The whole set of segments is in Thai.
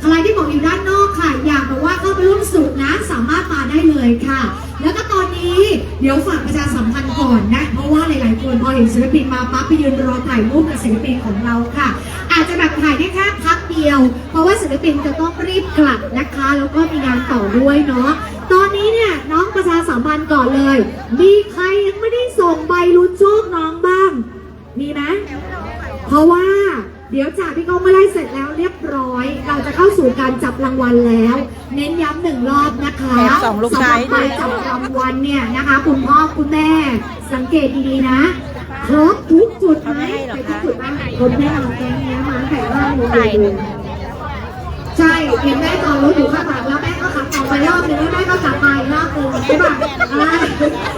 ใครที่บอกอยู่ด้านนอกค่ะ อยากแบบว่าเข้าไปร่วมสุกนะสามารถมาได้เลยค่ะ แล้วก็ตอนนี้เดี๋ยวฝากประชาสัมพันธ์ก่อนนะ เพราะว่าหลาย ๆ คนพอเห็นศิลปินมาปั๊บไปยืนรอถ่ายรูปกับศิลปินของเราค่ะ อาจจะแบบถ่ายได้แค่พักเดียว เพราะว่าศิลปินจะต้องรีบกลับนะคะ แล้วก็มีงานต่อด้วยเนาะตอนนี้เนี่ยน้องประชาสัมพันธ์ก่อนเลย มีใครยังไม่ได้ส่งใบลุ้นโชคน้องบ้าง มีไหมเพราะว่า เดี๋ยวจากพี่ก้องไม่ได้เสร็จแล้วเรียบร้อย เราจะเข้าสู่การจับรางวัลแล้ว เน้นย้ำหนึ่งรอบนะคะแอบส่องลูกสำหซ้ารัยบการจับรางวัลเนี่ยนะคะ คุณพ่อคุณแม่ สังเกตดีๆนะครบทุกจุดไหมเขาไม่ให้หรอไปคะทุกจุดไหมคนแน่นอนแกงเนี้ยมาตั้งแต่ห้าโมงเย็นเลยใช่เห็นแม่ตอนรถอยู่ข้างหลังแล้วแม่ก็ขับต่อไปรอบนึงแล้วแม่ก็กลับมาอีกรอบนึงใช่ป่ะอ่า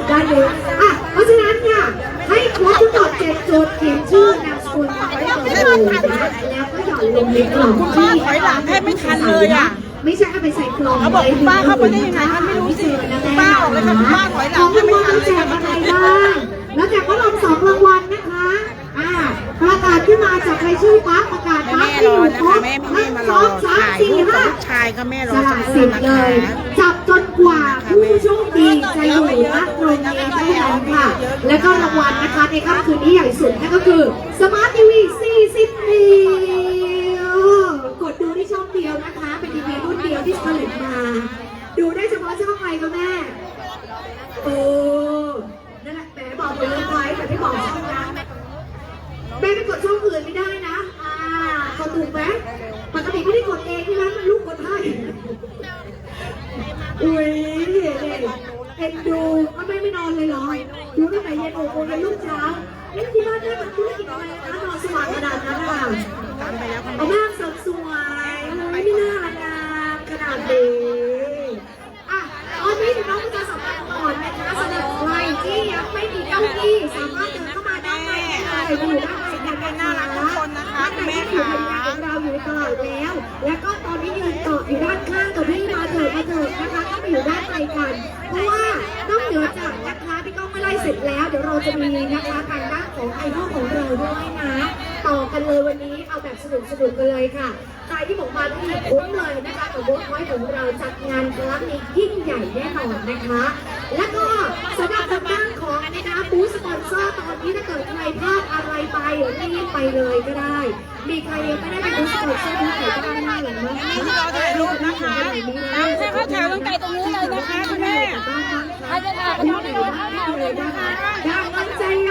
ได้เแล้วก็หย่อนลงในกล่องคุณป้าถอยหลังแทบไม่ทันเลยอะไม่ใช่เอาไปใส่กล่องเขาบอกคุณป้าเข้าไปได้ยังไงคะไม่รู้สิคุณป้าออกเลยค่ะคุณป้าถอยหลังของแทราบงไม่วัลทันเราเลแจยกค่ะอะไรบ้างแล้วแจกพัดลมสองรางวัลนะคะอ่าประกาศขึ้นมาจากรายชื่อปั๊บประกาศปั๊บแม่ที่รออยู่นะครคะบแม่หพี่นึ่งมารสอองสามถ่ายสี่รูปกับห้าลูกชายก็แม่รอสสัละกคสิรู่ทธิ์นะเลคะยจับจนกว่าผู้โชคดีจะอยู่ณตรงนี้เท่านั้นค่ะ แล้วก็รางวัลนะคะในค่ำคืนนี้ใหญ่สุดนั่นก็คือสมาร์ททีวี 40 นิ้ว กดดูที่ช่องเดียวนะคะ เป็นทีวีรุ่นเดียวที่ผลิตมา ดูได้เฉพาะช่องไหนคะแม่ โอ้นั่นแหละแหมบอกหมดเลยไว้แต่ไม่บอกช่องนะแม่ไปกดช่องอื่นไม่ได้นะ อ่ากดถูกไหมปกติไม่ได้กดเองใช่ไหมมันลูกกดให้อุ้ยเนี่ยเอ็นดูเอาแม่ไม่นอนเลยเหรอดูตั้งแต่เย็นโอ้โหยันลูกเช้านี่ที่บ้านแม่ทำธุรกิจอะไรนะนอนสว่างขนาดนั้นอะตามไปแล้วค่ะเอาแม่เสริมสวยโอ้ยไม่น่ารักงามขนาดนี้อะตอนนี้ถึงน้องประชาสัมพันธ์ก่อนนะคะสำหรับใครที่ยังไม่มีเก้าอี้ กัน เพราะว่านอกเหนือจากนะคะที่ก้องไม่ไล่เสร็จแล้ว เดี๋ยวเราจะมีนะคะทางด้านของไอดอลของเราด้วยนะ ต่อกันเลยวันนี้เอาแบบสนุกสนุกกันเลยค่ะใครที่บอกมาที่คุ้มเลยนะคะกับเวิร์กพอยต์ของเราจัดงานครั้งนี้ยิ่งใหญ่แน่นอนนะคะ และก็สำหรับทางด้านของนะคะบูสปอนเซอร์ นี้ถ้าเกิดใครพลาดอะไรไปรีบไปเลยก็ได้ มีใครยังไม่ได้เป็นบูสปอนเซอร์ที่ไหนก็ได้หน้าหลังนะแม่ที่รอถ่ายรูปนะคะตามแค่เข้าแถวตั้งแต่ตรงนู้เลยนะคะคุณแม่ใครจะถ่ายรูปไหนบ้างเลยนะคะดังมันใจโย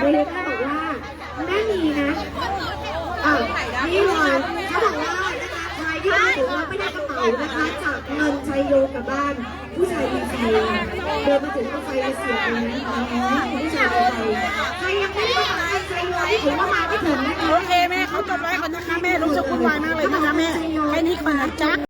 เดี๋ยวแม่บอกว่าแม่มีนะอ้าวนี่ ถือว่าไม่ได้กระเป๋านะคะจากเงินชัยโยกลับบ้าน ผู้ชายมีไฟเดินมาถึงก็ไฟเสียบตรงนี้ผู้ชายมีไฟใครยังไม่ได้กระเป๋าเงินชัยโยที่ถือว่ามาไม่ถึงนะคะโอเคแม่เขาจดไว้ก่อนนะคะแม่รู้สึกวุ่นวายมากเลยนะคะแม่แค่นี้ก่อนนะจ๊ะ